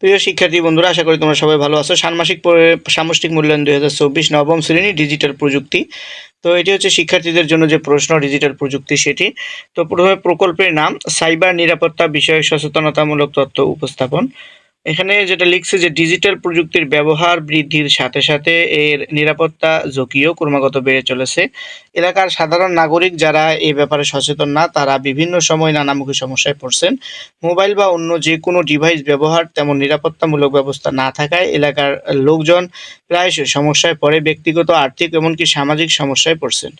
প্রিয় শিক্ষার্থী বন্ধুরা, আশা করি তোমরা সবাই ভালো আছো। ষান্মাসিক সামষ্টিক মূল্যায়ন দুই হাজার চব্বিশ নবম শ্রেণি ডিজিটাল প্রযুক্তি। তো এটি হচ্ছে শিক্ষার্থীদের জন্য যে প্রশ্ন, ডিজিটাল প্রযুক্তি সেটি। তো প্রথমে প্রকল্পের নাম, সাইবার নিরাপত্তা বিষয়ে সচেতনতামূলক তথ্য উপস্থাপন। এখানে যেটা লিখছে যে ডিজিটাল প্রযুক্তির ব্যবহার বৃদ্ধির সাথে সাথে এর নিরাপত্তা ঝুঁকিও ক্রমাগত বেড়ে চলেছে। এলাকার সাধারণ নাগরিক যারা এ ব্যাপারে সচেতন না, তারা বিভিন্ন সময় নানামুখী সমস্যায় পড়ছেন। মোবাইল বা অন্য যে কোনো ডিভাইস ব্যবহার তেমন নিরাপত্তামূলক ব্যবস্থা না থাকায় এলাকার লোকজন প্রায়শই সমস্যায় পড়ে, ব্যক্তিগত আর্থিক এমনকি সামাজিক সমস্যায় পড়ছেন।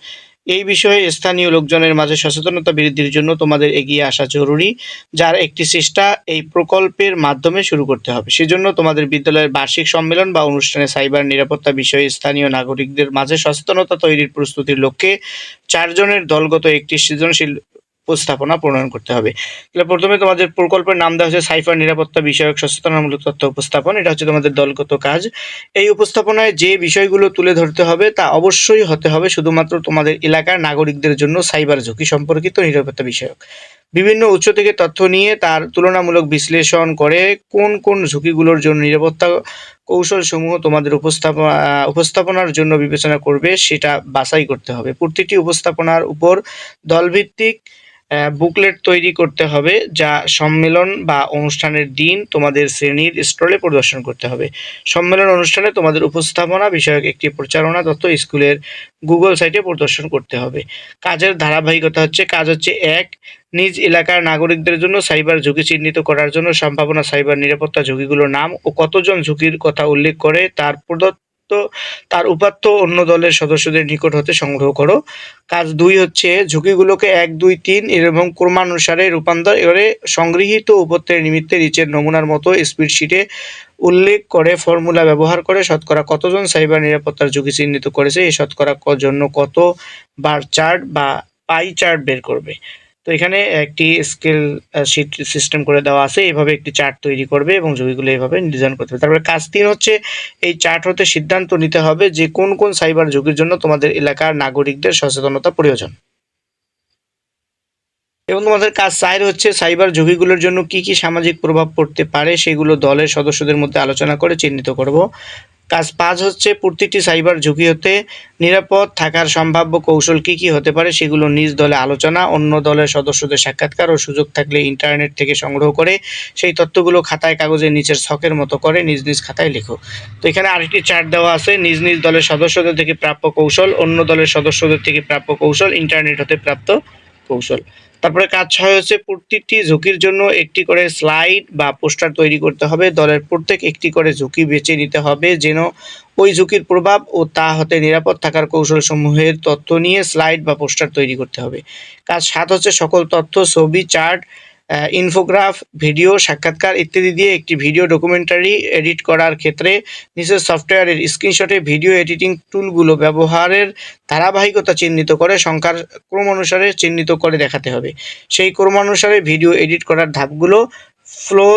এই বিষয়ে স্থানীয় লোকজনের মাঝে সচেতনতা বৃদ্ধির জন্য তোমাদের এগিয়ে আসা জরুরি, যার একটি চেষ্টা এই প্রকল্পের মাধ্যমে শুরু করতে হবে। সেজন্য তোমাদের বিদ্যালয়ের বার্ষিক সম্মেলন বা অনুষ্ঠানে সাইবার নিরাপত্তা বিষয়ে স্থানীয় নাগরিকদের মাঝে সচেতনতা তৈরির প্রস্তুতির লক্ষ্যে চারজনের দলগত একটি সৃজনশীল উপস্থাপনা প্রণয়ন করতে হবে। তাহলে প্রথমে তোমাদের প্রকল্পের নাম দেওয়া হচ্ছে সাইফার নিরাপত্তা বিষয়ক সচেতনামূলক তথ্য উপস্থাপন। এটা হচ্ছে তোমাদের দলগত কাজ। এই উপস্থাপনায় যে বিষয়গুলো তুলে ধরতে হবে তা অবশ্যই হতে হবে শুধুমাত্র তোমাদের এলাকার নাগরিকদের জন্য সাইবার ঝুঁকি সম্পর্কিত নিরাপত্তা বিষয়ক। বিভিন্ন উৎস থেকে তথ্য নিয়ে তার তুলনামূলক বিশ্লেষণ করে কোন কোন ঝুঁকিগুলোর জন্য নিরাপত্তা কৌশলসমূহ তোমাদের উপস্থাপনা উপস্থাপনার জন্য বিবেচনা করবে সেটা বাছাই করতে হবে। প্রতিটি উপস্থাপনার উপর দলভিত্তিক বুকলেট তৈরি করতে হবে যা সম্মেলন বা অনুষ্ঠানের দিন তোমাদের শ্রেণির স্টলে প্রদর্শন করতে হবে। সম্মেলন অনুষ্ঠানে তোমাদের উপস্থাপনা বিষয়ক একটি প্রচারণা তথ্য স্কুলের গুগল সাইটে প্রদর্শন করতে হবে। কাজের ধারাবাহিকতা হচ্ছে, কাজ হচ্ছে এক, নিজ এলাকার নাগরিকদের জন্য সাইবার ঝুঁকি চিহ্নিত করার জন্য সম্ভাবনা সাইবার নিরাপত্তা ঝুঁকিগুলোর নাম ও কতজন ঝুঁকির কথা উল্লেখ করে তার প্রদত্ত তার উপাত্ত অন্য দলের সদস্যদের নিকট হতে সংগ্রহ করো। কাজ দুই হচ্ছে, ঝুঁকিগুলোকে এক, দুই, তিন এবং ক্রমানুসারে রূপান্তর এবারে সংগৃহীত উপত্যের নিমিত্তে নিচের নমুনার মতো স্প্রেডশিটে উল্লেখ করে, ফর্মুলা ব্যবহার করে শতকরা কতজন সাইবার নিরাপত্তার ঝুঁকি চিহ্নিত করেছে, এই শতকরা জন্য কত বার চার্ট বা পাই চার্ট বের করবে? তো এখানে একটি স্কেল শিট সিস্টেম করে দেওয়া আছে। এভাবে একটি চার্ট তৈরি করবে এবং ঝুঁকিগুলো এভাবে ডিজাইন করতে হবে। তারপরে কাজ তিন হচ্ছে, এই চার্ট হতে সিদ্ধান্ত নিতে হবে যে কোন কোন সাইবার ঝুঁকির জন্য তোমাদের এলাকার নাগরিকদের সচেতনতা প্রয়োজন। এবং তোমাদের কাজ চার হচ্ছে সাইবার ঝুঁকিগুলোর জন্য কি কি সামাজিক প্রভাব পড়তে পারে সেগুলো দলের সদস্যদের মধ্যে আলোচনা করে চিহ্নিত করব। কাজ পাঁচ হচ্ছে, প্রতিটি সাইবার ঝুঁকি হতে নিরাপদ থাকার সম্ভাব্য কৌশল কি কি হতে পারে সেগুলো নিজ দলে আলোচনা, অন্য দলের সদস্যদের সাক্ষাৎকার ও সুযোগ থাকলে ইন্টারনেট থেকে সংগ্রহ করে সেই তথ্যগুলো খাতায় কাগজে নিচের ছকের মতো করে নিজ নিজ খাতায় লেখো। তো এখানে আরেকটি চার্ট দেওয়া আছে, নিজ নিজ দলের সদস্যদের থেকে প্রাপ্য কৌশল, অন্য দলের সদস্যদের থেকে প্রাপ্য কৌশল, ইন্টারনেট হতে প্রাপ্ত কৌশল। তারপরে কাজ ছয় হচ্ছে প্রতিটি ঝুঁকির জন্য একটি করে স্লাইড বা পোস্টার তৈরি করতে হবে। দলের প্রত্যেক একটি করে ঝুঁকি বেছে নিতে হবে যেন ওই ঝুঁকির প্রভাব ও তা হতে নিরাপদ থাকার কৌশল সমূহের তথ্য নিয়ে স্লাইড বা পোস্টার তৈরি করতে হবে। কাজ সাত হচ্ছে সকল তথ্য, ছবি, চার্ট ইনফোগ্রাফ ভিডিও সাক্ষাৎকার ইত্যাদি দিয়ে একটি ভিডিও ডকুমেন্টারি এডিট করার ক্ষেত্রে নিচের সফটওয়্যারের স্ক্রিনশটে ভিডিও এডিটিং টুলগুলো ব্যবহারের ধারাবাহিকতা চিহ্নিত করে, সংখ্যার ক্রম অনুসারে চিহ্নিত করে দেখাতে হবে। সেই ক্রমানুসারে ভিডিও এডিট করার ধাপগুলো ফ্লো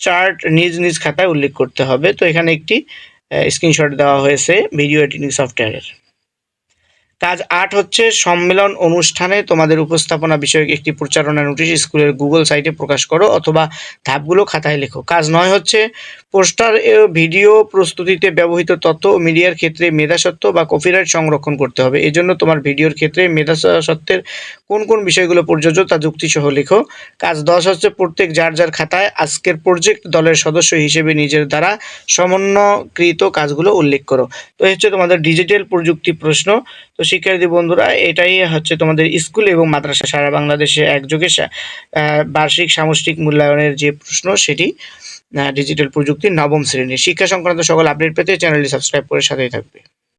চার্ট নিজ নিজ খাতায় উল্লেখ করতে হবে। তো এখানে একটি স্ক্রিনশট দেওয়া হয়েছে ভিডিও এডিটিং সফটওয়্যারের কাজ আট হচ্ছে সম্মেলন অনুষ্ঠানে তোমাদের উপস্থাপনা বিষয়ক একটি প্রচারণা নোটিশ স্কুলের গুগল সাইটে প্রকাশ করো অথবা ধাপগুলো খাতায় লেখো। কাজ নয় হচ্ছে পোস্টার ভিডিও প্রস্তুতিতে ব্যবহৃত তথ্য ও মিডিয়ার ক্ষেত্রে মেধাসত্ত্ব বা কপিরাইট সংরক্ষণ করতে হবে। এজন্য তোমার ভিডিওর ক্ষেত্রে মেধাসত্ত্বের কোন কোন বিষয়গুলো প্রযোজ্য তা যুক্তিসহ লেখো। কাজ দশ হচ্ছে প্রত্যেক যার যার খাতায় আজকের প্রজেক্ট দলের সদস্য হিসেবে নিজের দ্বারা সমন্বয়কৃত কাজগুলো উল্লেখ করো। তো হচ্ছে তোমাদের ডিজিটাল প্রযুক্তি প্রশ্ন। তো শিক্ষার্থী বন্ধুরা, এটাই হচ্ছে তোমাদের স্কুল এবং মাদ্রাসা। সারা বাংলাদেশে একযোগে বার্ষিক সামষ্টিক মূল্যায়নের যে প্রশ্ন, সেটি ডিজিটাল প্রযুক্তির নবম শ্রেণির। শিক্ষা সংক্রান্ত সকল আপডেট পেতে চ্যানেলটি সাবস্ক্রাইব করে সাথেই থাকবে।